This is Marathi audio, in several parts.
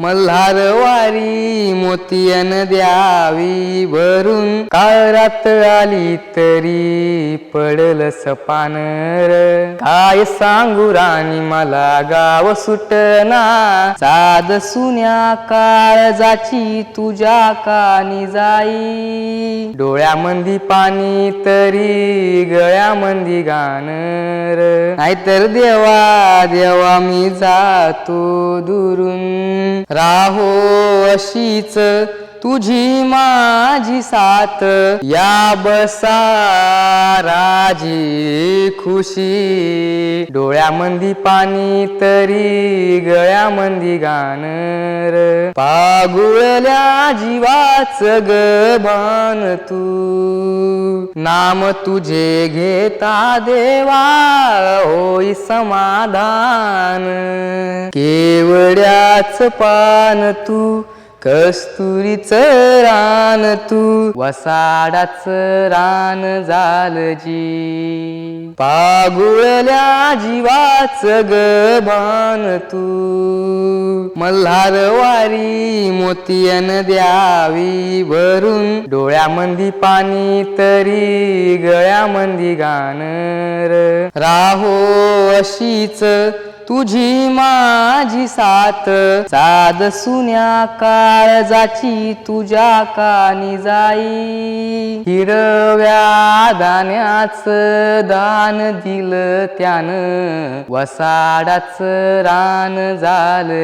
मल्हार वारी मोतियन द्यावी भरून. काळरात आली तरी पडल सपानर. काय सांगू राणी मला गाव सुटना. साध सुन्या काळजाची तुझ्या कानी जाई. डोळ्यामंदी पाणी तरी गळ्यामंदी गाणर नाहीतर देवा देवा मी जातो दुरून. राहो अशीच तुझी माझी साथ. या बसा राजी खुशी. डोळ्यामंदी पाणी तरी गळ्यामंदी गाणर. पागुळल्या जीवाच गबान तू. नाम तुझे घेता देवा. समाधान. केवड्याच पान तू कस्तुरीच रान तू वसाडाच रान जी. पागुळल्या जीवाच गबान तू मल्हार वारी मोतियन द्यावी भरून. डोळ्यामंदी पाणी तरी गळ्यामंदी गाणर राहो अशीच तुझी माझी साथ. साध सुन्या काळजाची तुझ्या कानी जाई. हिरव्या दाण्याच दान दिल त्यान. वसाडाच रान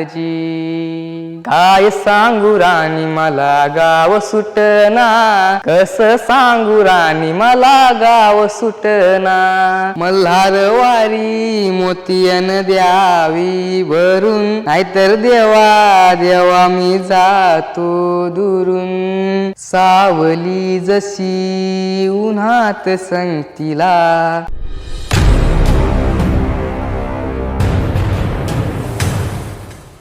जी. काय सांगू राणी मला गाव सुटना. कस सांगू राणी मला गाव सुटना. मल्हार वारी मोतीयन द्यावी भरून. नाहीतर देवा देवा मी जातो दुरून. सावली जशी उन्हात संगतीला.